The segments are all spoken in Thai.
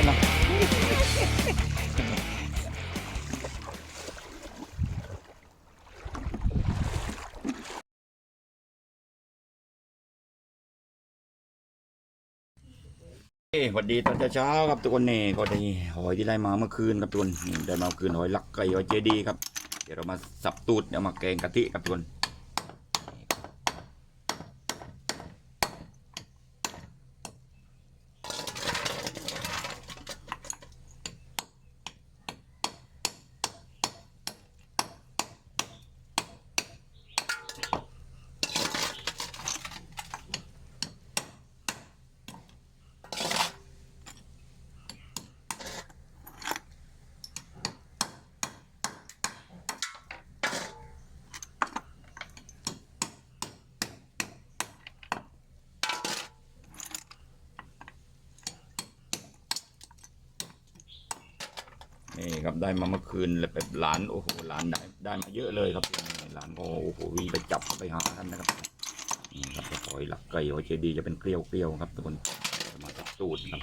ไว้นะสวัสดีตอนเช้าครับทุกคนนี่ก็ได้หอยที่ได้มาเมื่อคืนครับทุกคนนี่ได้มาคืนหอยลักไก่หอยเจดีครับ เดี๋ยวเรามาสับตูดเดี๋ยวมาแกงกะทิครับทุกคน นี่ครับได้มาเมื่อคืนเลยแบบหลานโอ้โหหลานได้ได้มาเยอะเลยครับหลานก็โอ้โหวิ่งไปจับไปหาท่านนะครับนี่ครับหอยหลักไก่หอเจดีจะเป็นเกลียวเกลียวครับทุกคนจะมาตัดตูดครับ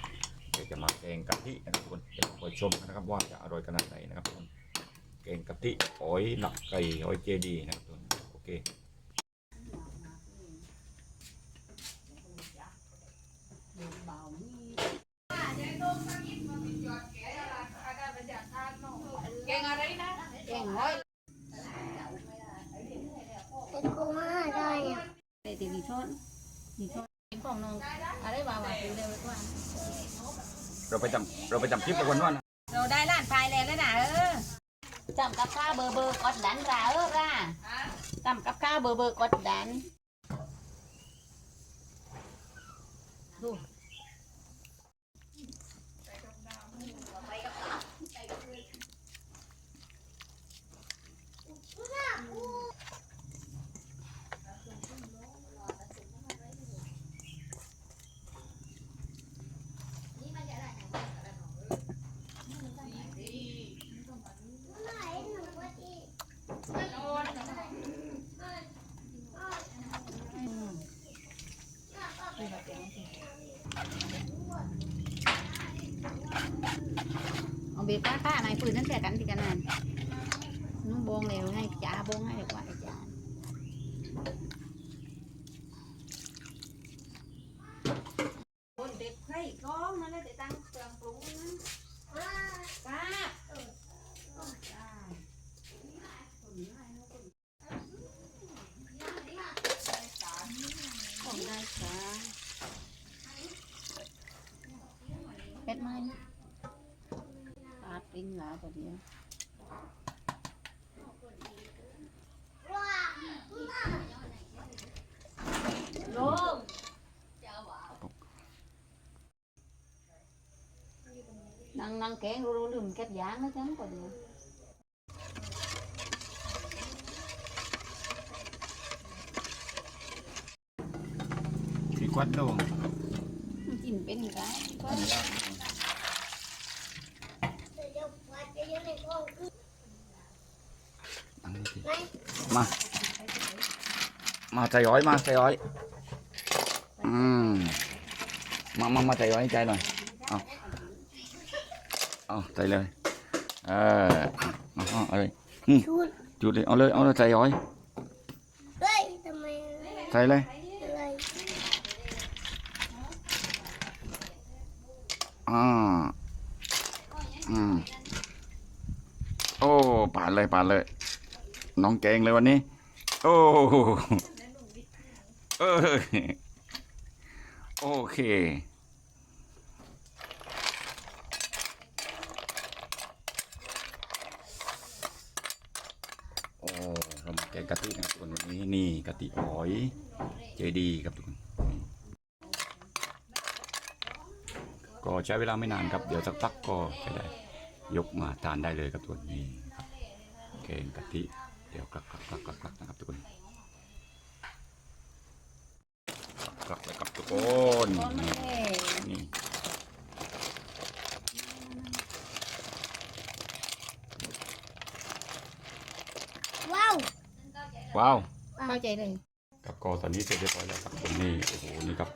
เดี๋ยวจะมาแกงกะทินะครับทุกคนเดี๋ยวคอยชมนนะครับว่าจะอร่อยขนาดไหนนะครับทุกคนแกงกะทิหอยหลักไก่หอยเจดีนะครับทุกคนโอเค แกงอะไรนะแกงหอยเป็นกูมาได้อะเตะตีวีชนวีช้อนของน้องอะไรวาวาเป็นเร็วกว่าเราไปจำเราไปจำคลิปไปวันนั้นนะเราได้ล้านไฟแล้วแล้วนะเออจำกับข้าเบอร์เบอร์กดดันราเออราจำกับข้าเบอร์เบอร์กดดันดู เบป้าป้าไหนปืนนั่นแค่กันที่กันนั่นนุ่งบงเร็วให้จ่าบงให้เร็กว่าจ่าคนเด็กให้ก้องนั่นแหละแต่ตั้งเครื่องปรุงป้าเออได้ของได้จ้าเป็ดไหม ปลาปิ้งหลาตัวเดียวลูก นั่งนั่งแกงรู้ๆลืมเก็บยางนะจังตัวเดียวมีควัดโดงกิน เอะๆในกล้องคืออันนี้สิไหนมามาใจย้อยมาใจย้อยอืมมามามาใจย้อยให้ใจหน่อยเลย เออเอาเอาเอาเลยชุดจุดเลย เอาเลย เอาเลยใจย้อย เฮ้ยทำไมใจเลยอะไรอ่าอืมโอ้ผ่านเลยผ่านเลย น้องเก่งเลยวันนี้ โอ้เออโอเค โอ้เรามาแกะทินะครับทุกคนวันนี้นี่กะทิหอยเจดีครับทุกคนก็ใช้เวลาไม่นานครับเดี๋ยวสักพักก็จะได้ยกมาทานได้เลยครับทุกคนนี่ครับแกงกะทิเดี๋ยวกลักกลักกลักกลักกลักนะครับทุกคนกลักกลักเลยครับทุกคนนี่นี่ ว้าว ว้าว เข้าใจเลย ครับก็ตอนนี้เสร็จเรียบร้อยแล้วครับตรงนี้โอ้โหนี่ครับ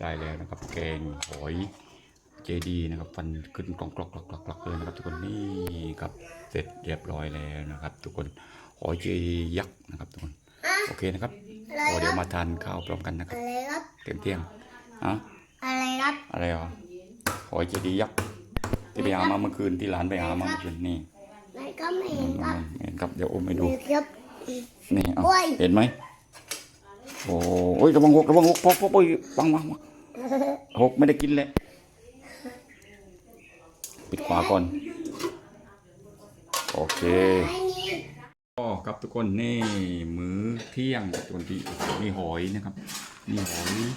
ได้แล้วนะครับ แกงหอยเจดีนะครับฟันขึ้นกรอกกรอกกรอกกรอกกรอกเลยนะครับ ทุกคนนี่ครับเสร็จเรียบร้อยแล้วนะครับ ทุกคนหอยเจดียักษ์นะครับ ทุกคนอะโอเคนะครับอะไรพอคเดี๋ยรัวบมาทานข้าวพร้อมกันนะครับอะไรครับเที่ยงเที่ยงๆอะอะไรครับอะไรอะหอยเจดียักษ์ที่ไปหามาเมื่อคืนที่หลานไปหามาเมื่อคืนนี่ไหนก็ไม่เห็นครับเห็นครับเดี๋ยวอมให้ดูนี่ครับ นี่เอาโอ้ยเห็นไหมโอ้โอ้ยระวังหกระวังหกพอพอพอปังปังปังหกไม่ได้กินเลยปิดฝาก่อน โอเคไอ้นี่ก็ครับทุกคนนี่มื้อเที่ยงครับทุกคนที่โอ้โหนี่หอยนะครับนี่หอยนี่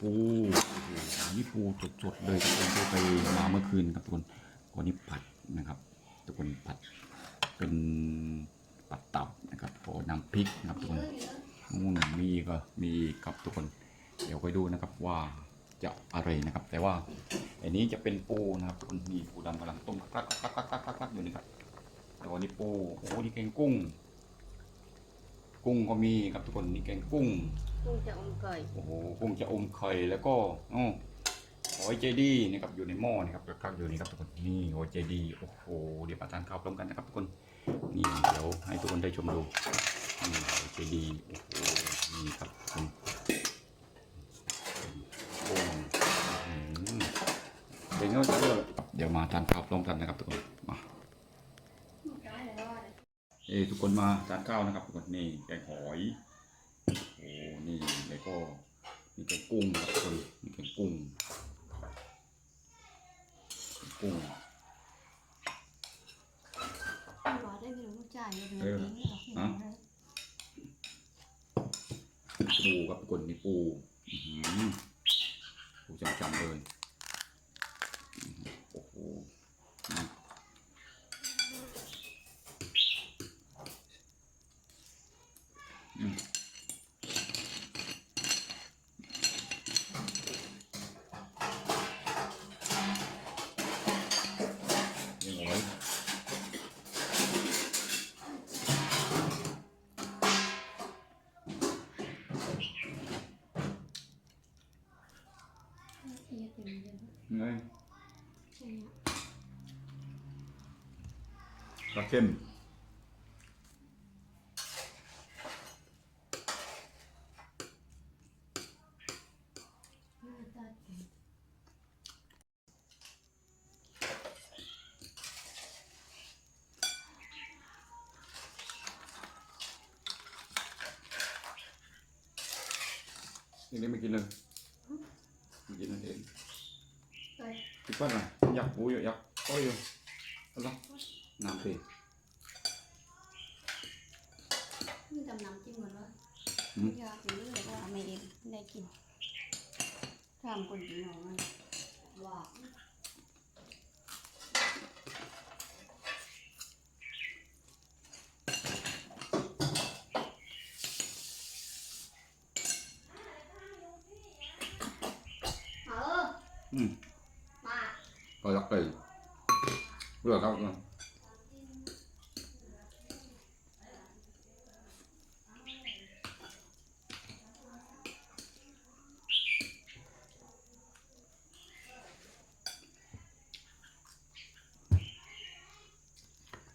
ปูโอ้โหนี่ปูสดๆเลยทุกคนที่ไปมาเมื่อคืนครับทุกคนวันนี้ผัดนะครับ ทุกคนผัดเป็นผัดตับ นะครับพอน้ำพริกนะครับทุกคนนู่นมีก็มีครับทุกคน เดี๋ยวไปดูนะครับว่าจะอะไรนะครับ แต่ว่าอันนี้จะเป็นปูนะครับทุกคนนี่ปูดำกำลังต้มคลักคลักคลักคลักคลักคลักอยู่นี่ครับตัวนี้ปูโอ้โหนี่แกงกุ้ง กุ้งก็มีครับทุกคนนี่แกงกุ้งกุ้งจะอมไก่โอ้โหกุ้งจะอมไข่แล้วก็อ๋อหอยเจดีนะครับอยู่ในหม้อนี่ครับครับอยู่นี่ครับทุกคนนี่หอยเจดีโอ้โหเดี๋ยวมาทานข้าวพร้อมกันนะครับทุกคนนี่เดี๋ยวให้ทุกคนได้ชมดูนี่หอย เจดีโอ้โหนี่ครับทุกคนโอ้อืมเป็นเงาจะเลิศเดี๋ยวมาทานข้าวพร้อมกันนะครับทุกคนมาเอ้ยทุกคนมาทานข้าวนะครับทุกคนนี่แกงหอยโอ้นี่แล้วก็นี่แกงกุ้งครับทุกคนนี่แกงกุ้งแกงกุ้งบอกได้ไม่รู้จ่ายเลยเออฮะ ปูครับทุกคนนี่ปูอื้อหือปูจำๆเลยอื้อหือโอ้โหนี่อืมยังไง ไงปลาเค็มยังได้ไม่กินเลยไม่กินนั่นเอง Thì phát này, giặc vui rồi, giặc có yêu Đó lắm Làm thì นี่ดำน้ำจิ้มหมดเลยอืมอยากกินเลยว่าไม่ได้ได้กินทำคนกินหน่อยว่า เออ Ừ, มา có giặc đầy Vừa cao rồi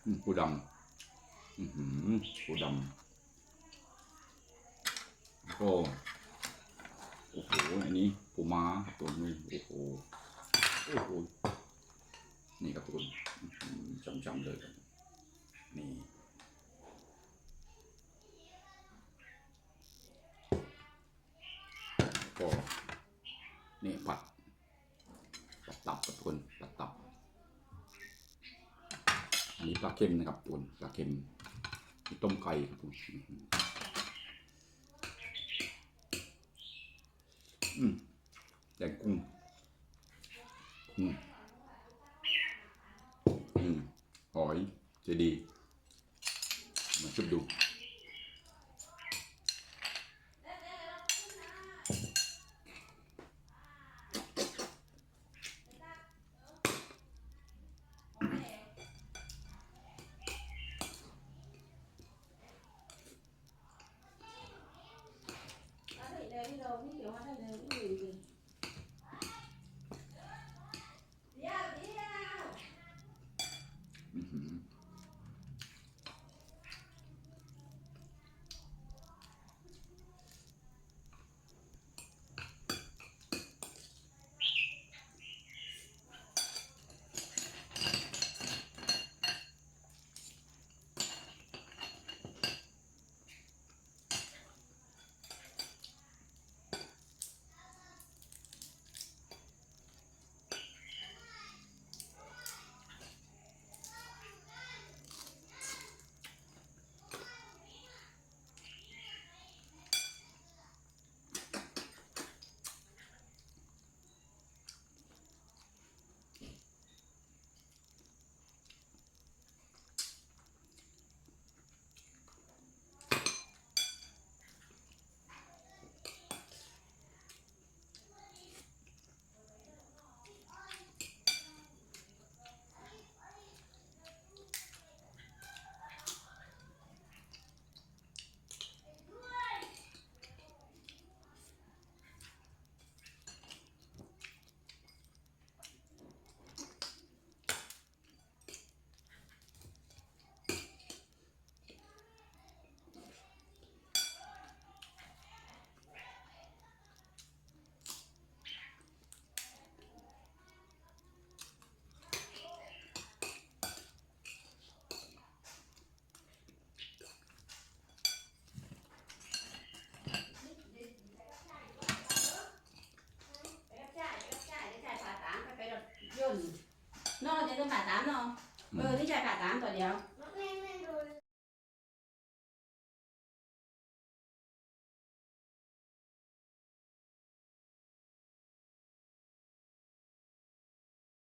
อืมปูดำอือหือปูดำก็โอ้โห อันนี้ปูม้าตัวนี้โอ้โห โอ้โห นี่ครับทุกคนอื้อหือจำๆเลยครับนี่ก็นี่ผัดผัดตับครับทุกคนผัดตับ อันนี้ปลาเค็มนะครับทุกคนปลาเค็มมีต้มไก่ครับทุกคนอืมแกงกุ้งอืม หอยเจดีมาชุบดู เบองผ่าตามเนาะเออที่ใช้ผ่าตามตัวเดียว